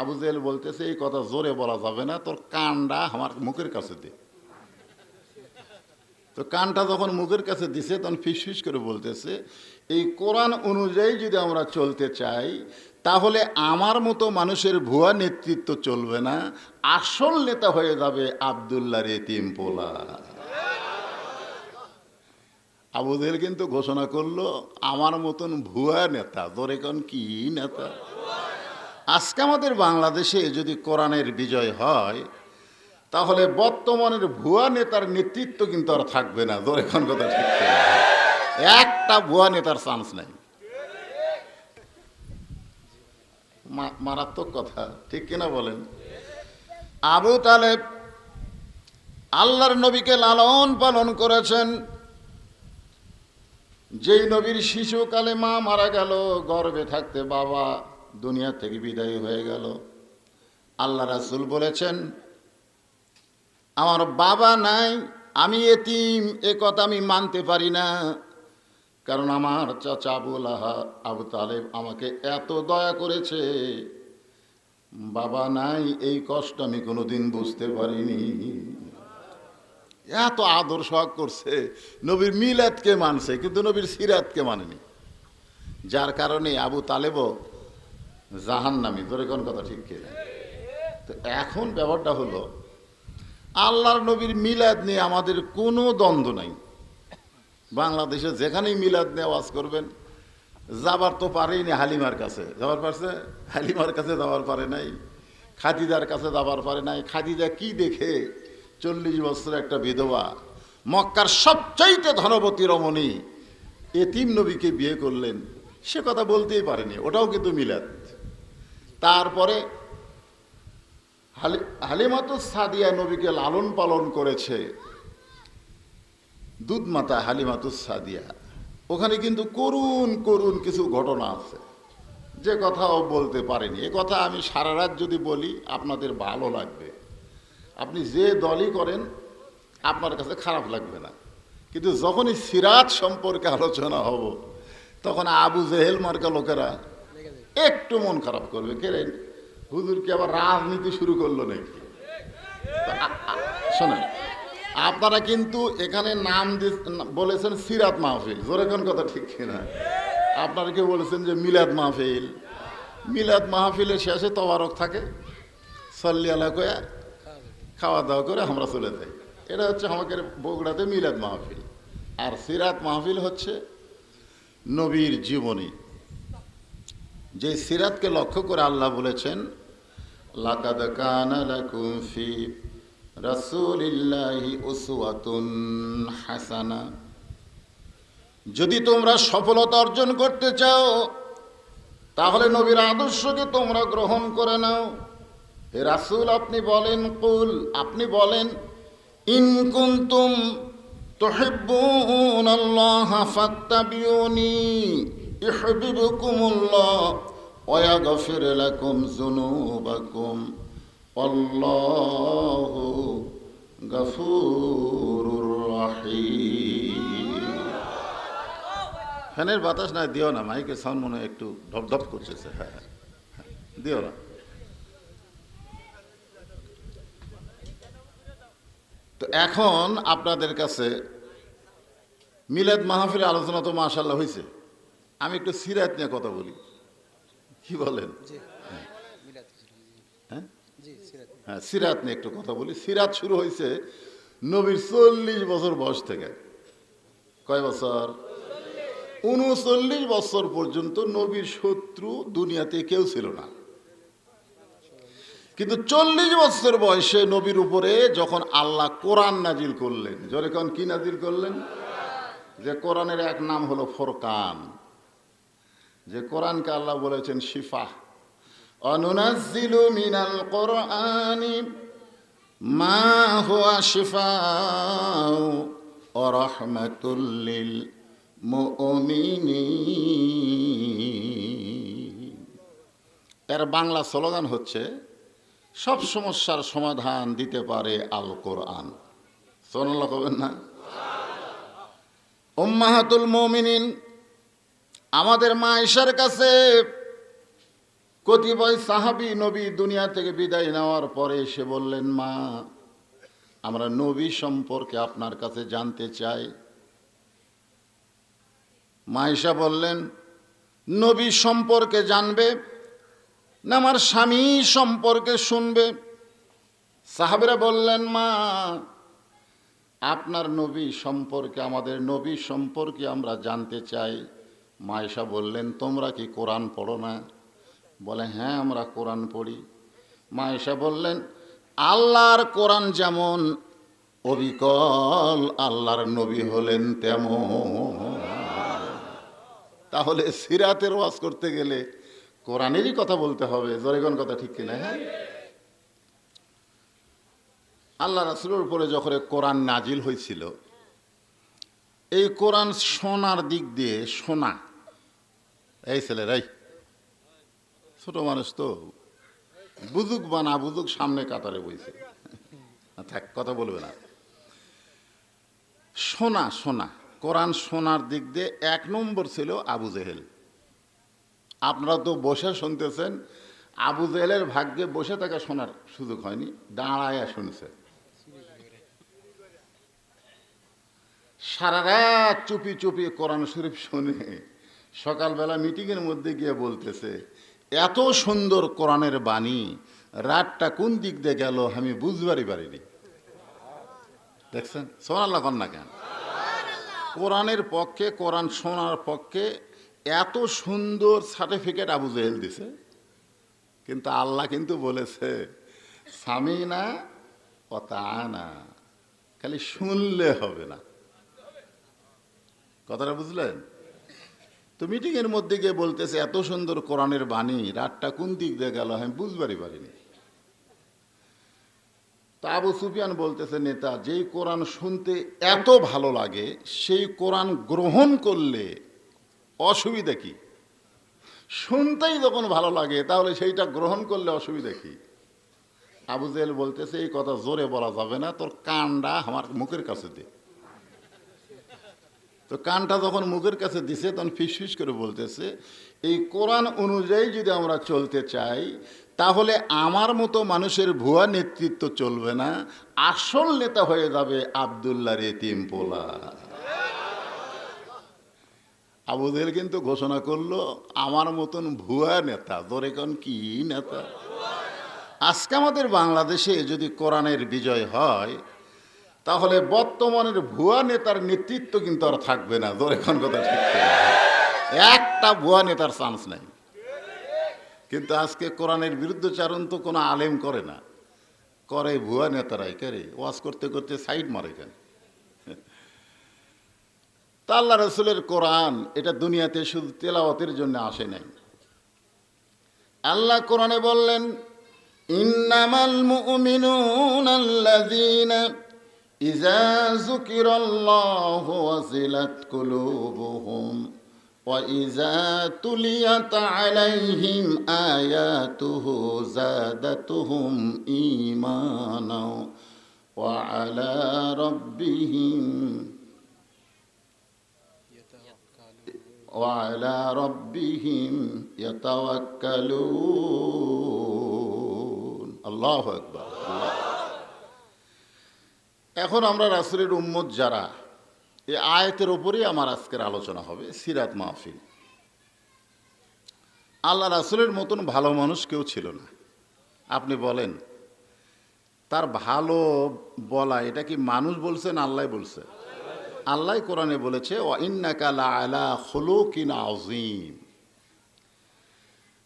আবু জেহেল বলতেছে, এই কথা জোরে বলা যাবে না, তোর কানটা আমার মুখের কাছে দে। তো কানটা যখন মুখের কাছে দিছে, তখন ফিসফিস করে বলতেছে, এই কোরআন অনুযায়ী যদি আমরা চলতে চাই, তাহলে আমার মতো মানুষের ভুয়া নেতৃত্ব চলবে না, আসল নেতা হয়ে যাবে আবদুল্লাহ এতিম পোলা। আবু জেহেল কিন্তু ঘোষণা করল, আমার মতন ভুয়া নেতা ধরে এখন কি নেতা? আজকে আমাদের বাংলাদেশে যদি কোরআনের বিজয় হয়, তাহলে বর্তমানের ভুয়া নেতার নেতৃত্ব কিন্তু আর থাকবে না। ধরে কোন কথা ঠিক একটা ভুয়া নেতার চান্স নাই। মারাত্মক কথা, ঠিক কিনা বলেন? আবু তালেব আল্লাহর নবীকে লালন পালন করেছেন। যেই নবীর শিশুকালে মা মারা গেল গর্বে থাকতে বাবা দুনিয়া থেকে বিদায় হয়ে গেল। আল্লাহ রাসুল বলেছেন, আমার বাবা নাই, আমি এতিম, এ কথা আমি মানতে পারি না। কারণ আমার চাচা আবুল আহা আবু তালেব আমাকে এত দয়া করেছে। বাবা নাই, এই কষ্ট আমি কোনোদিন বুঝতে পারিনি। এত আদর সোহাগ করছে, নবীর মিলাদকে মানছে, কিন্তু নবীর সিরাতকে মানেনি। যার কারণে আবু তালেবও জাহান নামি ধরে কোন কথা ঠিক কিনা তো এখন ব্যাপারটা হলো, আল্লাহর নবীর মিলাদ নিয়ে আমাদের কোনো দ্বন্দ্ব নাই। বাংলাদেশে যেখানেই মিলাদ নিয়ে আওয়াজ করবেন, যাবার তো পারেইনি হালিমার কাছে। যাবার পারছে? হালিমার কাছে যাবার পারে নাই। খাদিদার কাছে যাবার পারে নাই। খাদিদা কি দেখে? চল্লিশ বছর একটা বিধবা, মক্কার সবচাইতে ধনবতী রমণী এ এতিম নবীকে বিয়ে করলেন। সে কথা বলতেই পারেনি। ওটাও কিন্তু মিলাদ। তারপরে হালি, হালিমাতুস সাদিয়া নবীকে লালন পালন করেছে দুধ মাতা হালিমাতুস সাদিয়া। ওখানে কিন্তু করুণ করুণ কিছু ঘটনা আছে। যে কথাও বলতে পারেনি। এ কথা আমি সারা রাত যদি বলি, আপনাদের ভালো লাগবে। আপনি যে দলই করেন, আপনার কাছে খারাপ লাগবে না। কিন্তু যখনই সিরাত সম্পর্কে আলোচনা হব, তখন আবু জেহেল মার্কা লোকেরা একটু মন খারাপ করবে। কে হুজুর কি আবার রাজনীতি শুরু করল নাকি? শোনেন, আপনারা কিন্তু এখানে নাম বলেছেন সিরাত মাহফিল। জোরে কোন কথা ঠিক কিনা? আপনারা কি বলেছেন যে মিলাদ মাহফিল। মিলাদ মাহফিলের শেষে তবারক থাকে। সল্লি আলা কয়া খাওয়া দাওয়া করে আমরা চলে যাই। এটা হচ্ছে আমাদের বগুড়াতে মিলাদ মাহফিল। আর সিরাত মাহফিল হচ্ছে নবীর জীবনী। যে সিরাতকে লক্ষ্য করে আল্লাহ বলেছেন, লাকাদ কানা হাসানা। যদি তোমরা সফলতা অর্জন করতে চাও, তাহলে নবীর আদর্শকে তোমরা গ্রহণ করে নাও। হে রাসূল, আপনি বলেন, কুল আপনি বলেন ইনকুন্তুম তুহিব্বুন আল্লাহ ফাত্তাবিউনি। ফ্যানের বাতাস না দিও না মাইকে সাউন্ড মনে হয় একটু ধপ ধপ করতেছে হ্যাঁ হ্যাঁ, দিও না। তো এখন আপনাদের কাছে মিলাদ মাহফিলের আলোচনা তো মাশাল্লাহ হয়েছে আমি একটু সিরাত নিয়ে কথা বলি। কি বলেন? হ্যাঁ? সিরাত হ্যাঁ সিরাত নিয়ে একটু কথা বলি। সিরাত শুরু হয়েছে নবীর চল্লিশ বছর বয়স থেকে। কয় বছর? উনচল্লিশ বছর পর্যন্ত নবীর শত্রু দুনিয়াতে কেউ ছিল না। কিন্তু চল্লিশ বছর বয়সে নবীর উপরে যখন আল্লাহ কোরআন নাজিল করলেন যখন কি নাজিল করলেন? যে কোরআনের এক নাম হলো ফোরকান। যে কোরআনকে আল্লাহ বলেছেন শিফা। অনুনাজিলু মিনাল কোরআনি মা হুয়া শিফাউ ও রহমাতুল্লিল মুমিনিন। এর বাংলা স্লোগান হচ্ছে, সব সমস্যার সমাধান দিতে পারে আল কোরআন। সোনাল্লাহ কবেন না? উম্মাহাতুল মমিনিন আমাদের মা ঈশার কাছে কতিপয় সাহাবি নবী দুনিয়া থেকে বিদায় নেওয়ার পরে এসে বললেন, মা, আমরা নবী সম্পর্কে আপনার কাছে জানতে চাই। মাইশা বললেন, নবী সম্পর্কে জানবে না, আমার স্বামী সম্পর্কে শুনবে। সাহাবেরা বললেন, মা, আপনার নবী সম্পর্কে, আমাদের নবী সম্পর্কে আমরা জানতে চাই। মায়েশা বললেন, তোমরা কি কোরআন পড়ো না? বলে হ্যাঁ আমরা কোরআন পড়ি। মায়েশা বললেন, আল্লাহর কোরআন যেমন অবিকল, আল্লাহর নবী হলেন তেমন। তাহলে সিরাতের ওয়াজ করতে গেলে কোরআনেরই কথা বলতে হবে। জরেগন কথা ঠিক কিনা হ্যাঁ? আল্লাহ রাসুলের উপরে যখন কোরআন নাজিল হয়েছিল এই কোরআন সোনার দিক দিয়ে সোনা। এই ছেলেরাই ছোট মানুষ তো। বুজুক বা না বুজুক সামনে কাতারে বইছে। থাক, কথা বলবে না। সোনা সোনা। কোরআন সোনার দিক দিয়ে এক নম্বর ছিল আবু জেহেল। আপনারা তো বসে শুনতেছেন, আবু জেহেলের ভাগ্যে বসে থাকা শোনার সুযোগ হয়নি, দাঁড়ায়া শুনছে। সারা রাত চুপি চুপি কোরআন শরীফ শুনে সকালবেলা মিটিংয়ের মধ্যে গিয়ে বলতেছে, এত সুন্দর কোরআনের বাণী, রাতটা কোন দিক দিয়ে গেল আমি বুঝবারই পারিনি। দেখছেন? সোনাল্লা কন্যা কেন? কোরআনের পক্ষে, কোরআন শোনার পক্ষে এত সুন্দর সার্টিফিকেট আবু জেহেল দিছে। কিন্তু আল্লাহ কিন্তু বলেছে স্বামী না তা না খালি শুনলে হবে না। কথাটা বুঝলেন? তো মিটিংয়ের মধ্যে গিয়ে বলতেছে, এত সুন্দর কোরআনের বাণী, রাতটা কোন দিক দিয়ে গেল আমি বুঝবারই পারিনি। তা আবু সুফিয়ান বলতেছে, নেতা, যেই কোরআন শুনতে এত ভালো লাগে, সেই কোরআন গ্রহণ করলে অসুবিধা কি? শুনতেই যখন ভালো লাগে, তাহলে সেইটা গ্রহণ করলে অসুবিধা কি? আবু জেল বলতেছে, এই কথা জোরে বলা যাবে না, তোর কানটা আমার মুখের কাছে দে। তো কানটা যখন মুখের কাছে দিছে, তখন ফিসফিস করে বলতেছে, এই কোরআন অনুযায়ী যদি আমরা চলতে চাই, তাহলে আমার মতো মানুষের ভুয়া নেতৃত্ব চলবে না। আসল নেতা হয়ে যাবে আবদুল্লাহ রেতিম পোলা। আবুদের কিন্তু ঘোষণা করল, আমার মতন ভুয়া নেতা, ধরে এখন কি নেতা? আজকে আমাদের বাংলাদেশে যদি কোরআনের বিজয় হয় তাহলে বর্তমানের ভুয়া নেতার নেতৃত্ব কিন্তু আর থাকবে না। ধরে কোন কথা ঠিক একটা ভুয়া নেতার চান্স নাই। কিন্তু আজকে কোরআনের বিরুদ্ধচারণ তো কোনো আলেম করে না। করে ভুয়া নেতারাই করে ওয়াজ করতে করতে সাইড মারে কেন? তা আল্লাহ রসুলের কোরআন এটা দুনিয়াতে শুধু তেলাওয়াতের জন্য আসে নাই। আল্লাহ কোরআনে বললেন, ইন্নামাল মুমিনুন আল্লাযীনা إذا ذكر الله وصلت قلوبهم وإذا تليت عليهم آياته زادتهم إيمانا وعلى ربهم وعلى ربهم يتوكلون. الله أكبر. এখন আমরা রাসুলের উম্মত যারা, এই আয়তের ওপরেই আমার আজকের আলোচনা হবে, সিরাত মাহফিল। আল্লাহ রাসুলের মতন ভালো মানুষ কেউ ছিল না। আপনি বলেন, তার ভালো বলা, এটা কি মানুষ বলছেন আল্লাহ বলছে? আল্লাহ কোরআনে বলেছে ও ইন্নাকালা আলা হলো কিনা আজিম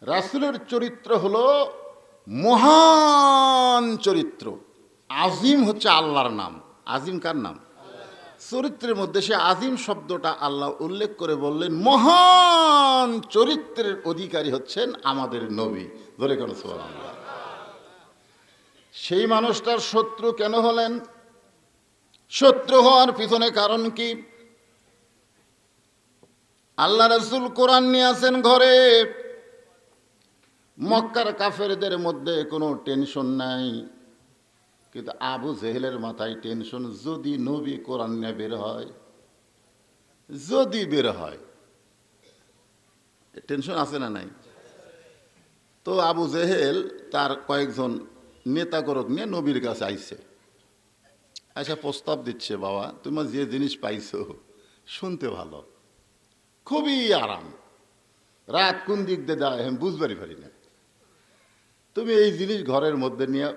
রাসুলের চরিত্র হলো মহান চরিত্র। আজিম হচ্ছে আল্লাহর নাম। আজিম কার নাম? চরিত্রের মধ্যে সে আজিম শব্দটা আল্লাহ উল্লেখ করে বললেন, মহান চরিত্রের অধিকারী হচ্ছেন আমাদের নবী। ধরে কেন সুবহানাল্লাহ। সেই মানুষটার শত্রু কেন হলেন? শত্রু হওয়ার পিছনে কারণ কি? আল্লাহ রসুল কোরআন নিয়ে আসেন ঘরে। মক্কার কাফেরদের মধ্যে কোনো টেনশন নাই। কিন্তু আবু জেহেলের মাথায় টেনশন, যদি নবী কোরআন নিয়ে বের হয়, যদি বের হয়, টেনশন আছে না নাই? তো আবু জেহেল তার কয়েকজন নেতা করক নিয়ে নবীর কাছে আইছে। আচ্ছা প্রস্তাব দিচ্ছে, বাবা, তোমার যে জিনিস পাইছো, শুনতে ভালো, খুবই আরাম। রাত কোন দিক দিয়ে আমি বুঝবারই পারি না। তুমি এই জিনিস ঘরের মধ্যে নিয়ে